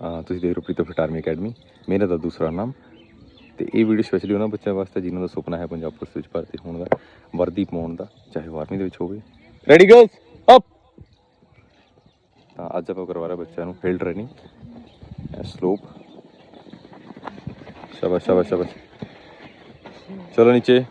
ਤੁਸੀਂ ਦੇਖ ਰਹੇ ਹੋ ਪ੍ਰੀਤਮ ਫਿਟ ਆਰਮੀ ਅਕੈਡਮੀ। ਮੇਰਾ ਦਾ ਦੂਸਰਾ ਨਾਮ। ਤੇ ਇਹ ਵੀਡੀਓ ਸਪੈਸ਼ਲੀ ਉਹਨਾਂ ਬੱਚਿਆਂ ਵਾਸਤੇ ਜਿਨ੍ਹਾਂ ਦਾ ਸੁਪਨਾ ਹੈ ਪੰਜਾਬ ਪੁਲਿਸ ਵਿੱਚ ਭਰਤੀ ਹੋਣ ਦਾ, ਵਰਦੀ ਪਾਉਣ ਦਾ, ਚਾਹੇ ਉਹ ਆਰਮੀ ਦੇ ਵਿੱਚ ਹੋਵੇ। ਰੈਡੀ ਗਰਲਸ ਅਪ ਤਾਂ ਅੱਜ ਆਪਾਂ ਕਰਵਾ ਰਹੇ ਬੱਚਿਆਂ ਨੂੰ ਫੀਲਡ ਟ੍ਰੇਨਿੰਗ ਸਲੋਪ ਸ਼ਾਬਾਸ਼ ਸ਼ਾਬਾਸ਼ ਸ਼ਾਬਾਸ਼। ਚਲੋ ਨੀਚੇ।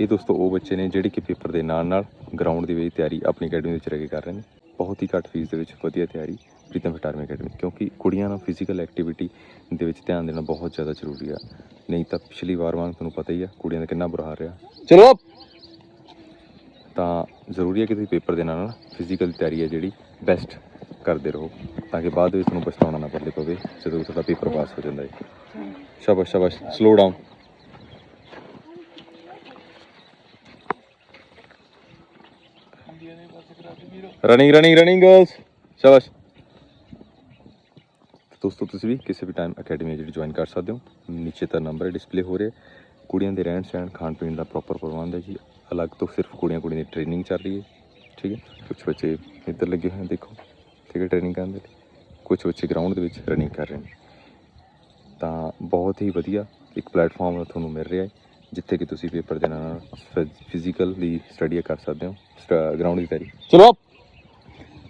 ਇਹ ਦੋਸਤੋ ਉਹ ਬੱਚੇ ਨੇ ਜਿਹੜੇ ਕਿ ਪੇਪਰ ਦੇ ਨਾਲ ਨਾਲ ਗਰਾਊਂਡ ਦੀ ਵੀ ਤਿਆਰੀ ਆਪਣੀ ਅਕੈਡਮੀ ਵਿੱਚ ਰਹਿ ਕੇ ਕਰ ਰਹੇ ਨੇ। ਬਹੁਤ ਹੀ ਘੱਟ ਫੀਸ ਦੇ ਵਿੱਚ ਵਧੀਆ ਤਿਆਰੀ ਪ੍ਰੀਤਮ ਫਿਟ ਆਰਮੀ ਅਕੈਡਮੀ ਕਿਉਂਕਿ ਕੁੜੀਆਂ ਨੂੰ ਫਿਜ਼ੀਕਲ ਐਕਟੀਵਿਟੀ ਦੇ ਵਿੱਚ ਧਿਆਨ ਦੇਣਾ ਬਹੁਤ ਜ਼ਿਆਦਾ ਜ਼ਰੂਰੀ ਆ। ਨਹੀਂ ਤਾਂ ਪਿਛਲੀ ਵਾਰ ਵਾਂਗ ਤੁਹਾਨੂੰ ਪਤਾ ਹੀ ਆ ਕੁੜੀਆਂ ਦਾ ਕਿੰਨਾ ਬੁਰਾ ਹਾਲ ਰਿਹਾ। ਚਲੋ। ਤਾਂ ਜ਼ਰੂਰੀ ਹੈ ਕਿ ਤੁਸੀਂ ਪੇਪਰ ਦੇ ਨਾਲ ਨਾਲ ਫਿਜ਼ੀਕਲ ਤਿਆਰੀ ਹੈ ਜਿਹੜੀ ਬੈਸਟ ਕਰਦੇ ਰਹੋ ਤਾਂ ਕਿ ਬਾਅਦ ਵਿੱਚ ਤੁਹਾਨੂੰ ਪਛਤਾਉਣਾ ਨਾ ਪਵੇ ਜਦੋਂ ਤੁਹਾਡਾ ਪੇਪਰ ਪਾਸ ਹੋ ਜਾਂਦਾ ਹੈ। ਸ਼ਾਬਾਸ਼ ਸ਼ਾਬਾਸ਼ slow down running running running girls ਸ਼ਾਬਾਸ਼। ਦੋਸਤੋ, ਤੁਸੀਂ ਵੀ ਕਿਸੇ ਵੀ ਟਾਈਮ ਅਕੈਡਮੀ ਜਿਹੜੀ ਜੁਆਇਨ ਕਰ ਸਕਦੇ ਹੋ। ਨੀਚੇ ਤਾਂ ਨੰਬਰ ਡਿਸਪਲੇ ਹੋ ਰਿਹਾ ਕੁੜੀਆਂ ਦੇ ਰਹਿਣ ਸਹਿਣ, ਖਾਣ ਪੀਣ ਦਾ ਪ੍ਰੋਪਰ ਪ੍ਰਬੰਧ ਹੈ ਜੀ। ਅਲੱਗ ਤੋਂ ਸਿਰਫ ਕੁੜੀਆਂ ਕੁੜੀਆਂ ਦੀ ਟ੍ਰੇਨਿੰਗ ਚੱਲ ਰਹੀ ਹੈ। ਠੀਕ ਹੈ? ਕੁਝ ਬੱਚੇ ਇੱਧਰ ਲੱਗੇ ਹੋਏ ਹਨ ਦੇਖੋ। ਠੀਕ ਹੈ ਟ੍ਰੇਨਿੰਗ ਕਰਨ ਦੇ ਲਈ। ਕੁਝ ਬੱਚੇ ਗਰਾਊਂਡ ਦੇ ਵਿੱਚ ਰਨਿੰਗ ਕਰ ਰਹੇ ਨੇ। ਤਾਂ ਬਹੁਤ ਹੀ ਵਧੀਆ ਇੱਕ ਪਲੇਟਫਾਰਮ ਤੁਹਾਨੂੰ ਮਿਲ ਰਿਹਾ ਹੈ। ਜਿੱਥੇ ਕਿ ਤੁਸੀਂ ਪੇਪਰ ਦੇ ਨਾਲ ਫਿਜ਼ੀਕਲ ਦੀ ਸਟੱਡੀ ਕਰ ਸਕਦੇ ਹੋ ਗਰਾਊਂਡ ਦੀ ਤਿਆਰੀ। ਚਲੋ।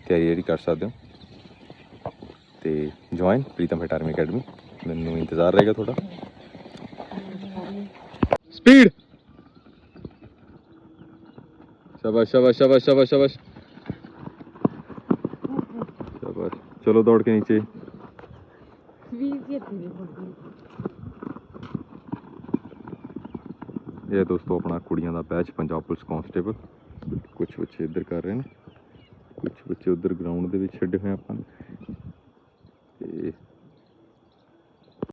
ਤਿਆਰੀ ਜਿਹੜੀ ਕਰ ਸਕਦੇ ਹੋ। ਤੇ join Pritam fit army academy ਮੈਨੂੰ ਇੰਤਜ਼ਾਰ ਰਹੇਗਾ ਤੁਹਾਡਾ। ਸਪੀਡ ਸ਼ਾਬਾਸ਼ ਸ਼ਾਬਾਸ਼ ਸ਼ਾਬਾਸ਼ ਸ਼ਾਬਾਸ਼ ਸ਼ਾਬਾਸ਼। ਸ਼ਾਬਾਸ਼। ਚਲੋ ਦੌੜ ਕੇ ਨੀਚੇ। ਵੀਰ ਜੀ ਇੱਥੇ ਨਹੀਂ ਪੜਦੀ ਇਹ ਦੋਸਤੋ ਆਪਣਾ ਕੁੜੀਆਂ ਦਾ ਬੈਚ ਪੰਜਾਬ ਪੁਲਿਸ ਕਾਂਸਟੇਬਲ ਕੁਝ ਬੱਚੇ ਇੱਧਰ ਕਰ ਰਹੇ ਨੇ ਕੁਝ ਬੱਚੇ ਉੱਧਰ ਗਰਾਊਂਡ ਦੇ ਵਿੱਚ ਛੱਡੇ ਹੋਏ ਆਪਾਂ ਨੇ। ਤੇ